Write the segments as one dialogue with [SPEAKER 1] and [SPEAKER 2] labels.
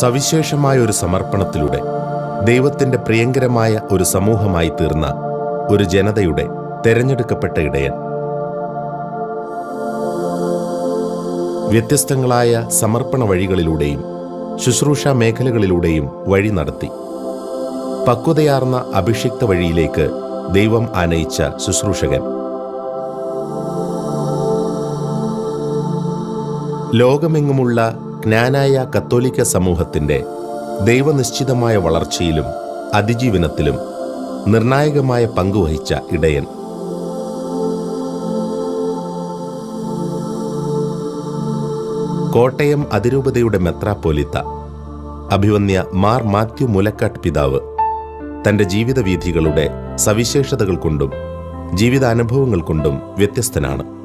[SPEAKER 1] സവിശേഷമായ ഒരു സമർപ്പണത്തിലൂടെ ദൈവത്തിന്റെ പ്രിയങ്കരമായ ഒരു സമൂഹമായി തീർന്ന ഒരു ജനതയുടെ തെരഞ്ഞെടുക്കപ്പെട്ട ഇടയൻ. വ്യത്യസ്തങ്ങളായ സമർപ്പണ വഴികളിലൂടെയും ശുശ്രൂഷ മേഖലകളിലൂടെയും വഴി നടത്തി. പക്വതയാർന്ന അഭിഷിക്ത വഴിയിലേക്ക് ദൈവം ആനയിച്ച ശുശ്രൂഷകൻ. ലോകമെങ്ങുമുള്ള ജ്ഞാനായ കത്തോലിക്ക സമൂഹത്തിന്റെ ദൈവനിശ്ചിതമായ വളർച്ചയിലും അതിജീവനത്തിലും നിർണായകമായ പങ്കുവഹിച്ച ഇടയൻ. കോട്ടയം അതിരൂപതയുടെ മെത്രാപ്പോലിത്ത അഭിവന്യ മാർ മാത്യു മുലക്കാട്ട് പിതാവ് തന്റെ ജീവിതവീഥികളുടെ സവിശേഷതകൾ കൊണ്ടും ജീവിതാനുഭവങ്ങൾ കൊണ്ടും വ്യത്യസ്തനാണ്.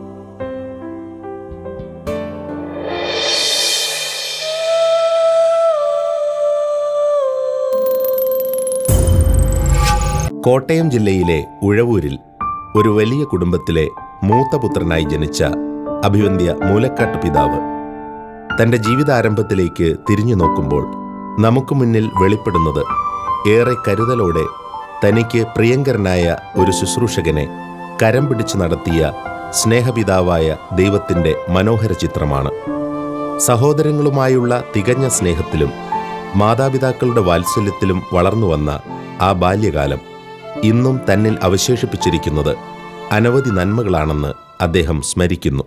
[SPEAKER 1] കോട്ടയം ജില്ലയിലെ ഉഴവൂരിൽ ഒരു വലിയ കുടുംബത്തിലെ മൂത്തപുത്രനായി ജനിച്ച അഭിവന്ധ്യ മൂലക്കാട്ട് പിതാവ്. തന്റെ ജീവിതാരംഭത്തിലേക്ക് തിരിഞ്ഞു നോക്കുമ്പോൾ നമുക്ക് മുന്നിൽ വെളിപ്പെടുന്നത് ഏറെ കരുതലോടെ തനിക്ക് പ്രിയങ്കരനായ ഒരു ശുശ്രൂഷകനെ കരം പിടിച്ചു നടത്തിയ സ്നേഹപിതാവായ ദൈവത്തിന്റെ മനോഹര ചിത്രമാണ്. സഹോദരങ്ങളുമായുള്ള തികഞ്ഞ സ്നേഹത്തിലും മാതാപിതാക്കളുടെ വാത്സല്യത്തിലും വളർന്നു വന്ന ആ ബാല്യകാലം ഇന്നും തന്നിൽ അവശേഷിപ്പിച്ചിരിക്കുന്നത് അനവധി നന്മകളാണെന്ന് അദ്ദേഹം സ്മരിക്കുന്നു.